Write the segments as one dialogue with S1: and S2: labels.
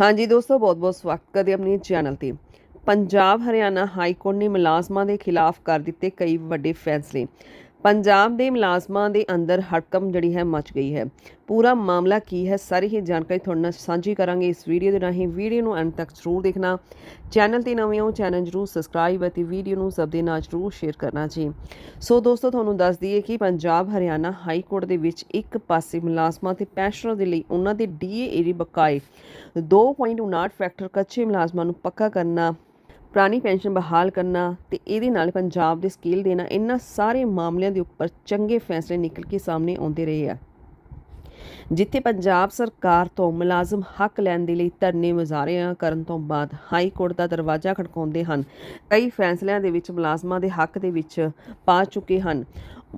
S1: ਹਾਂਜੀ ਦੋਸਤੋ, ਬਹੁਤ-ਬਹੁਤ ਸਵਾਗਤ ਕਰਦੇ ਹਾਂ ਆਪਣੀ ਚੈਨਲ ਤੇ। ਪੰਜਾਬ, ਹਰਿਆਣਾ ਹਾਈ ਕੋਰਟ ਨੇ ਮੁਲਾਜ਼ਮਾਂ ਦੇ ਖਿਲਾਫ ਕਰ ਦਿੱਤੇ ਕਈ ਵੱਡੇ ਫੈਸਲੇ। ਪੰਜਾਬ ਦੇ ਮੁਲਾਜ਼ਮਾਂ ਦੇ ਅੰਦਰ ਹੜਕਮ ਜਿਹੜੀ ਹੈ ਮਚ ਗਈ ਹੈ। ਪੂਰਾ ਮਾਮਲਾ ਕੀ ਹੈ, ਸਾਰੀ ਹੀ ਜਾਣਕਾਰੀ ਤੁਹਾਡੇ ਨਾਲ ਸਾਂਝੀ ਕਰਾਂਗੇ ਇਸ ਵੀਡੀਓ ਦੇ ਰਾਹੀਂ। ਵੀਡੀਓ ਨੂੰ ਅੰਤ ਤੱਕ ਜ਼ਰੂਰ ਦੇਖਣਾ। ਚੈਨਲ ਤੇ ਨਵੇਂ ਹੋ ਚੈਨਲ ਜ਼ਰੂਰ ਸਬਸਕ੍ਰਾਈਬ ਅਤੇ ਵੀਡੀਓ ਨੂੰ ਸਭ ਦੇ ਨਾਲ ਜ਼ਰੂਰ ਸ਼ੇਅਰ ਕਰਨਾ ਜੀ। ਸੋ ਦੋਸਤੋ, ਤੁਹਾਨੂੰ ਦੱਸ ਦਈਏ ਕਿ ਪੰਜਾਬ, ਹਰਿਆਣਾ ਹਾਈ ਕੋਰਟ ਦੇ ਵਿੱਚ ਇੱਕ ਪਾਸੇ ਮੁਲਾਜ਼ਮਾਂ ਤੇ ਪੈਨਸ਼ਨਰਾਂ ਦੇ ਲਈ ਉਹਨਾਂ ਦੇ ਡੀਏ ਏਰੀ ਬਕਾਏ 2.59 ਫੈਕਟਰ ਕੱਚੇ ਮੁਲਾਜ਼ਮਾਂ ਨੂੰ ਪੱਕਾ ਕਰਨਾ ਪੁਰਾਣੀ ਪੈਨਸ਼ਨ ਬਹਾਲ ਕਰਨਾ ਤੇ ਇਹਦੇ ਨਾਲ ਪੰਜਾਬ ਦੇ ਸਕੇਲ ਦੇਣਾ, ਇਹਨਾਂ ਸਾਰੇ ਮਾਮਲਿਆਂ ਦੇ ਉੱਪਰ ਚੰਗੇ ਫੈਸਲੇ ਨਿਕਲ ਕੇ ਸਾਹਮਣੇ ਆਉਂਦੇ ਰਹੇ ਆ। ਜਿੱਥੇ ਪੰਜਾਬ ਸਰਕਾਰ ਤੋਂ ਮੁਲਾਜ਼ਮ ਹੱਕ ਲੈਣ ਦੇ ਲਈ ਧਰਨੇ ਮੁਜ਼ਾਹਰਿਆਂ ਕਰਨ ਤੋਂ ਬਾਅਦ ਹਾਈ ਕੋਰਟ ਦਾ ਦਰਵਾਜ਼ਾ ਖੜਕਾਉਂਦੇ ਹਨ, ਕਈ ਫੈਸਲਿਆਂ ਦੇ ਵਿੱਚ ਮੁਲਾਜ਼ਮਾਂ ਦੇ ਹੱਕ ਦੇ ਵਿੱਚ ਪਾ ਚੁੱਕੇ ਹਨ।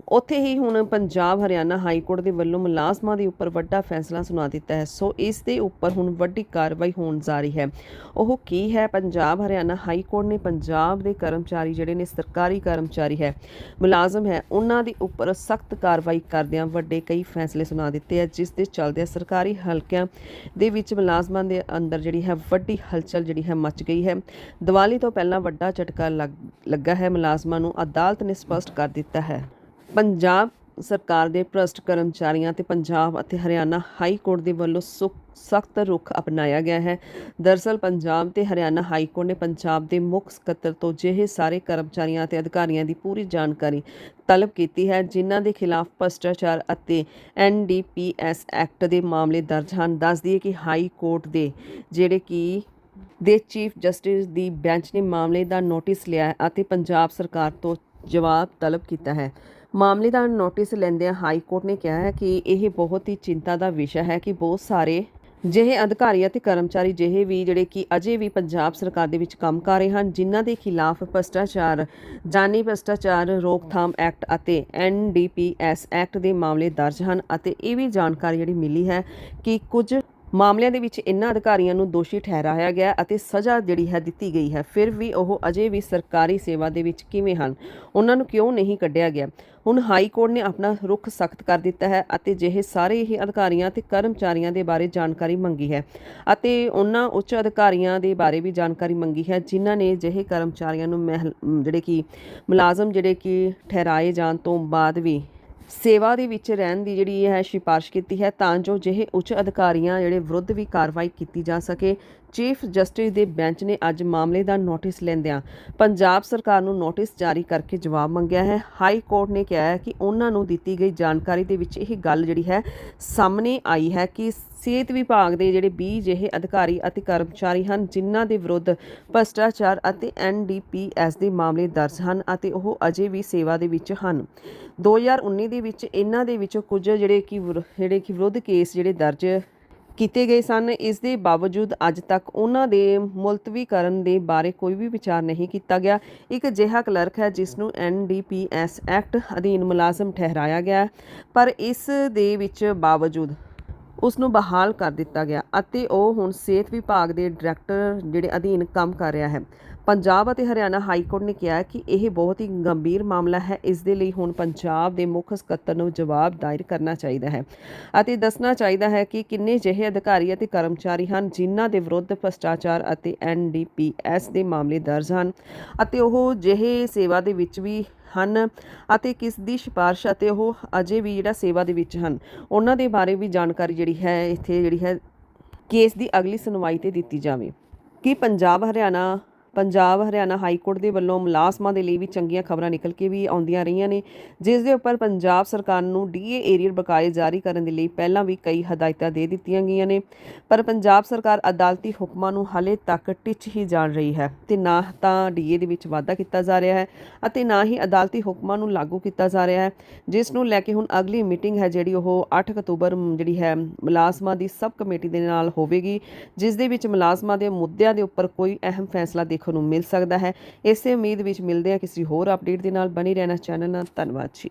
S1: ਉੱਥੇ ਹੀ ਹੁਣ ਪੰਜਾਬ, ਹਰਿਆਣਾ ਹਾਈ ਕੋਰਟ ਦੇ ਵੱਲੋਂ ਮੁਲਾਜ਼ਮਾਂ ਦੇ ਉੱਪਰ ਵੱਡਾ ਫੈਸਲਾ ਸੁਣਾ ਦਿੱਤਾ ਹੈ। ਸੋ ਇਸ ਦੇ ਉੱਪਰ ਹੁਣ ਵੱਡੀ ਕਾਰਵਾਈ ਹੋਣ ਜਾ ਰਹੀ ਹੈ। ਉਹ ਕੀ ਹੈ? ਪੰਜਾਬ, ਹਰਿਆਣਾ ਹਾਈ ਕੋਰਟ ਨੇ ਪੰਜਾਬ ਦੇ ਕਰਮਚਾਰੀ ਜਿਹੜੇ ਨੇ ਸਰਕਾਰੀ ਕਰਮਚਾਰੀ ਹੈ, ਮੁਲਾਜ਼ਮ ਹੈ, ਉਹਨਾਂ ਦੇ ਉੱਪਰ ਸਖਤ ਕਾਰਵਾਈ ਕਰਦਿਆਂ ਵੱਡੇ ਕਈ ਫੈਸਲੇ ਸੁਣਾ ਦਿੱਤੇ ਹੈ, ਜਿਸ ਦੇ ਚੱਲਦਿਆਂ ਸਰਕਾਰੀ ਹਲਕਿਆਂ ਦੇ ਵਿੱਚ ਮੁਲਾਜ਼ਮਾਂ ਦੇ ਅੰਦਰ ਜਿਹੜੀ ਹੈ ਵੱਡੀ ਹਲਚਲ ਜਿਹੜੀ ਹੈ ਮਚ ਗਈ ਹੈ। ਦੀਵਾਲੀ ਤੋਂ ਪਹਿਲਾਂ ਵੱਡਾ ਝਟਕਾ ਲੱਗ- ਲੱਗਾ ਹੈ। ਮੁਲਾਜ਼ਮਾਂ ਨੂੰ ਅਦਾਲਤ ਨੇ ਸਪਸ਼ਟ ਕਰ ਦਿੱਤਾ ਹੈ। ਪੰਜਾਬ ਸਰਕਾਰ ਦੇ ਭ੍ਰਸ਼ਟ ਕਰਮਚਾਰੀਆਂ ਤੇ ਪੰਜਾਬ ਅਤੇ ਹਰਿਆਣਾ ਹਾਈ ਕੋਰਟ ਦੇ ਵੱਲੋਂ ਸਖਤ ਰੁਖ ਅਪਣਾਇਆ ਗਿਆ ਹੈ। ਦਰਸਲ ਪੰਜਾਬ ਤੇ ਹਰਿਆਣਾ ਹਾਈ ਕੋਰਟ ਨੇ ਪੰਜਾਬ ਦੇ ਮੁੱਖ ਸਕੱਤਰ ਤੋਂ ਜਿਹੇ ਸਾਰੇ ਕਰਮਚਾਰੀਆਂ ਅਤੇ ਅਧਿਕਾਰੀਆਂ ਦੀ ਪੂਰੀ ਜਾਣਕਾਰੀ ਤਲਬ ਕੀਤੀ ਹੈ, ਜਿਨ੍ਹਾਂ ਦੇ ਖਿਲਾਫ ਭ੍ਰਸ਼ਟਾਚਾਰ ਅਤੇ ਐਨਡੀਪੀਐਸ ਐਕਟ ਦੇ ਮਾਮਲੇ ਦਰਜ ਹਨ। ਦੱਸ ਦਈਏ ਕਿ ਹਾਈ ਕੋਰਟ ਦੇ ਜਿਹੜੇ ਕਿ ਦੇ ਚੀਫ ਜਸਟਿਸ ਦੀ ਬੈਂਚ ਨੇ ਮਾਮਲੇ ਦਾ ਨੋਟਿਸ ਲਿਆ ਅਤੇ ਪੰਜਾਬ ਸਰਕਾਰ ਤੋਂ ਜਵਾਬ ਤਲਬ ਕੀਤਾ ਹੈ। ਮਾਮਲੇ ਦਾ ਨੋਟਿਸ ਲੈਂਦਿਆਂ ਹਾਈ ਕੋਰਟ ਨੇ ਕਿਹਾ ਹੈ ਕਿ ਇਹ ਬਹੁਤ ਹੀ ਚਿੰਤਾ ਦਾ ਵਿਸ਼ਾ ਹੈ ਕਿ ਬਹੁਤ ਸਾਰੇ ਜਿਹੇ ਅਧਿਕਾਰੀ ਅਤੇ ਕਰਮਚਾਰੀ ਜਿਹੇ ਵੀ ਜਿਹੜੇ ਕਿ ਅਜੇ ਵੀ ਪੰਜਾਬ ਸਰਕਾਰ ਦੇ ਵਿੱਚ ਕੰਮ ਕਰ ਰਹੇ ਹਨ, ਜਿਨ੍ਹਾਂ ਦੇ ਖਿਲਾਫ ਭ੍ਰਸ਼ਟਾਚਾਰ, ਜਾਨੀ ਭ੍ਰਸ਼ਟਾਚਾਰ ਰੋਕਥਾਮ ਐਕਟ ਅਤੇ ਐਨਡੀਪੀਐਸ ਐਕਟ ਦੇ ਮਾਮਲੇ ਦਰਜ ਹਨ ਅਤੇ ਇਹ ਵੀ ਜਾਣਕਾਰੀ ਜਿਹੜੀ ਮਿਲੀ ਹੈ ਕਿ ਕੁਝ ਮਾਮਲਿਆਂ ਦੇ ਵਿੱਚ ਇਨ੍ਹਾਂ ਅਧਿਕਾਰੀਆਂ ਨੂੰ ਦੋਸ਼ੀ ਠਹਿਰਾਇਆ ਗਿਆ ਅਤੇ ਸਜ਼ਾ ਜਿਹੜੀ ਹੈ ਦਿੱਤੀ ਗਈ ਹੈ। ਫਿਰ ਵੀ ਉਹ ਅਜੇ ਵੀ ਸਰਕਾਰੀ ਸੇਵਾ ਦੇ ਵਿੱਚ ਕਿਵੇਂ ਹਨ, ਉਹਨਾਂ ਨੂੰ ਕਿਉਂ ਨਹੀਂ ਕੱਢਿਆ ਗਿਆ? ਹੁਣ ਹਾਈ ਕੋਰਟ ਨੇ ਆਪਣਾ ਰੁਖ ਸਖਤ ਕਰ ਦਿੱਤਾ ਹੈ ਅਤੇ ਜਿਹੇ ਸਾਰੇ ਹੀ ਅਧਿਕਾਰੀਆਂ ਤੇ ਕਰਮਚਾਰੀਆਂ ਦੇ ਬਾਰੇ ਜਾਣਕਾਰੀ ਮੰਗੀ ਹੈ ਅਤੇ ਉਹਨਾਂ ਉੱਚ ਅਧਿਕਾਰੀਆਂ ਦੇ ਬਾਰੇ ਵੀ ਜਾਣਕਾਰੀ ਮੰਗੀ ਹੈ, ਜਿਨ੍ਹਾਂ ਨੇ ਜਿਹੇ ਕਰਮਚਾਰੀਆਂ ਨੂੰ ਮਹਿਲ- ਜਿਹੜੇ ਕਿ ਮੁਲਾਜ਼ਮ ਜਿਹੜੇ ਕਿ ਠਹਿਰਾਏ ਜਾਣ ਤੋਂ ਬਾਅਦ ਵੀ ਸੇਵਾ ਦੇ ਵਿੱਚ ਰਹਿਣ ਦੀ ਜਿਹੜੀ ਹੈ ਸਿਫਾਰਿਸ਼ ਕੀਤੀ ਹੈ, ਤਾਂ ਜੋ ਜਿਹੇ ਉੱਚ ਅਧਿਕਾਰੀਆਂ ਜਿਹੜੇ ਵਿਰੁੱਧ ਵੀ ਕਾਰਵਾਈ ਕੀਤੀ ਜਾ ਸਕੇ। ਚੀਫ ਜਸਟਿਸ ਦੇ ਬੈਂਚ ਨੇ ਅੱਜ ਮਾਮਲੇ ਦਾ ਨੋਟਿਸ ਲੈਂਦਿਆਂ ਪੰਜਾਬ ਸਰਕਾਰ ਨੂੰ ਨੋਟਿਸ ਜਾਰੀ ਕਰਕੇ ਜਵਾਬ ਮੰਗਿਆ ਹੈ। ਹਾਈ ਕੋਰਟ ਨੇ ਕਿਹਾ ਹੈ ਕਿ ਉਹਨਾਂ ਨੂੰ ਦਿੱਤੀ ਗਈ ਜਾਣਕਾਰੀ ਦੇ ਵਿੱਚ ਇਹ ਗੱਲ ਜਿਹੜੀ ਹੈ ਸਾਹਮਣੇ ਆਈ ਹੈ ਕਿ ਸਿਹਤ ਵਿਭਾਗ ਦੇ ਜਿਹੜੇ 20 ਜਿਹੇ ਅਧਿਕਾਰੀ ਅਤੇ ਕਰਮਚਾਰੀ ਹਨ, ਜਿਨ੍ਹਾਂ ਦੇ ਵਿਰੁੱਧ ਭ੍ਰਸ਼ਟਾਚਾਰ ਅਤੇ ਐਨਡੀਪੀਐਸ ਦੇ ਮਾਮਲੇ ਦਰਜ ਹਨ ਅਤੇ ਉਹ ਅਜੇ ਵੀ ਸੇਵਾ ਦੇ ਵਿੱਚ ਹਨ। 2019 ਦੇ ਵਿੱਚ ਇਹਨਾਂ ਦੇ ਵਿੱਚੋਂ ਕੁਝ ਜਿਹੜੇ ਕਿ ਵਿਰੋ- ਜਿਹੜੇ ਕਿ ਵਿਰੁੱਧ ਕੇਸ ਜਿਹੜੇ ਦਰਜ ਕੀਤੇ ਗਏ ਸਨ, ਇਸ ਦੇ ਬਾਵਜੂਦ ਅੱਜ ਤੱਕ ਉਹਨਾਂ ਦੇ ਮੁਲਤਵੀ ਕਰਨ ਦੇ ਬਾਰੇ ਕੋਈ ਵੀ ਵਿਚਾਰ ਨਹੀਂ ਕੀਤਾ ਗਿਆ। ਇੱਕ ਅਜਿਹਾ ਕਲਰਕ ਹੈ ਜਿਸ ਨੂੰ ਐਨਡੀਪੀਐਸ ਐਕਟ ਅਧੀਨ ਮੁਲਾਜ਼ਮ ਠਹਿਰਾਇਆ ਗਿਆ ਪਰ ਇਸ ਦੇ ਵਿੱਚ ਬਾਵਜੂਦ ਉਸ ਨੂੰ ਬਹਾਲ ਕਰ ਦਿੱਤਾ ਗਿਆ ਅਤੇ ਉਹ ਹੁਣ ਸਿਹਤ ਵਿਭਾਗ ਦੇ ਡਾਇਰੈਕਟਰ ਜਿਹੜੇ ਅਧੀਨ ਕੰਮ ਕਰ ਰਿਹਾ ਹੈ। ਪੰਜਾਬ ਅਤੇ ਹਰਿਆਣਾ ਹਾਈ ਕੋਰਟ ਨੇ ਕਿਹਾ ਕਿ ਇਹ ਬਹੁਤ ਹੀ ਗੰਭੀਰ ਮਾਮਲਾ ਹੈ। ਇਸ ਦੇ ਲਈ ਹੁਣ ਪੰਜਾਬ ਦੇ ਮੁੱਖ ਸਕੱਤਰ ਨੂੰ ਜਵਾਬ ਦਾਇਰ ਕਰਨਾ ਚਾਹੀਦਾ ਹੈ ਅਤੇ ਦੱਸਣਾ ਚਾਹੀਦਾ ਹੈ ਕਿ ਕਿੰਨੇ ਜਿਹੇ ਅਧਿਕਾਰੀ ਅਤੇ ਕਰਮਚਾਰੀ ਹਨ ਜਿਨ੍ਹਾਂ ਦੇ ਵਿਰੁੱਧ ਭ੍ਰਿਸ਼ਟਾਚਾਰ ਅਤੇ ਐਨਡੀਪੀਐਸ ਦੇ ਮਾਮਲੇ ਦਰਜ ਹਨ ਅਤੇ ਉਹ ਜਿਹੇ ਸੇਵਾ ਦੇ ਵਿੱਚ ਵੀ ਹਨ ਅਤੇ ਕਿਸ ਦੀ ਸਿਫਾਰਿਸ਼ ਅਤੇ ਉਹ ਅਜੇ ਵੀ ਜਿਹੜਾ ਸੇਵਾ ਦੇ ਵਿੱਚ ਹਨ। ਉਹਨਾਂ ਦੇ ਬਾਰੇ ਵੀ ਜਾਣਕਾਰੀ ਜਿਹੜੀ ਹੈ, ਇੱਥੇ ਜਿਹੜੀ ਹੈ, ਕੇਸ ਦੀ ਅਗਲੀ ਸੁਣਵਾਈ ਤੇ ਦਿੱਤੀ ਜਾਵੇ। ਕਿ ਪੰਜਾਬ, ਹਰਿਆਣਾ ਪੰਜਾਬ, ਹਰਿਆਣਾ ਹਾਈ ਕੋਰਟ ਦੇ ਵੱਲੋਂ ਮੁਲਾਜ਼ਮਾਂ ਦੇ ਲਈ ਵੀ ਚੰਗੀਆਂ ਖਬਰਾਂ ਨਿਕਲ ਕੇ ਵੀ ਆਉਂਦੀਆਂ ਰਹੀਆਂ ਨੇ, ਜਿਸ ਦੇ ਉੱਪਰ ਪੰਜਾਬ ਸਰਕਾਰ ਨੂੰ ਡੀਏ ਏਰੀਅਰ ਬਕਾਏ ਜਾਰੀ ਕਰਨ ਦੇ ਲਈ ਪਹਿਲਾਂ ਵੀ ਕਈ ਹਦਾਇਤਾਂ ਦੇ ਦਿੱਤੀਆਂ ਗਈਆਂ ਨੇ, ਪਰ ਪੰਜਾਬ ਸਰਕਾਰ ਅਦਾਲਤੀ ਹੁਕਮਾਂ ਨੂੰ ਹਾਲੇ ਤੱਕ ਟਿੱਚ ਹੀ ਜਾਣ ਰਹੀ ਹੈ ਤੇ ਨਾ ਤਾਂ ਡੀਏ ਦੇ ਵਿੱਚ ਵਾਧਾ ਕੀਤਾ ਜਾ ਰਿਹਾ ਹੈ ਅਤੇ ਨਾ ਹੀ ਅਦਾਲਤੀ ਹੁਕਮਾਂ ਨੂੰ ਲਾਗੂ ਕੀਤਾ ਜਾ ਰਿਹਾ ਹੈ, ਜਿਸ ਨੂੰ ਲੈ ਕੇ ਹੁਣ ਅਗਲੀ ਮੀਟਿੰਗ ਹੈ ਜਿਹੜੀ ਉਹ 8 ਅਕਤੂਬਰ ਜਿਹੜੀ ਹੈ ਮੁਲਾਜ਼ਮਾਂ ਦੀ ਸਬ ਕਮੇਟੀ ਦੇ ਨਾਲ ਹੋਵੇਗੀ, ਜਿਸ ਦੇ ਵਿੱਚ ਮੁਲਾਜ਼ਮਾਂ ਦੇ ਮੁੱਦਿਆਂ ਦੇ ਉੱਪਰ ਕੋਈ ਅਹਿਮ ਫੈਸਲਾ ਦੇਖਣ ਨੂੰ ਮਿਲ ਸਕਦਾ ਹੈ। ਇਸੇ ਉਮੀਦ ਵਿੱਚ ਮਿਲਦੇ ਹਾਂ ਕਿਸੇ ਹੋਰ ਅਪਡੇਟ ਦੇ ਨਾਲ। ਬਣੀ ਰਹਿਣਾ ਚੈਨਲ ਨਾਲ। ਧੰਨਵਾਦ ਜੀ।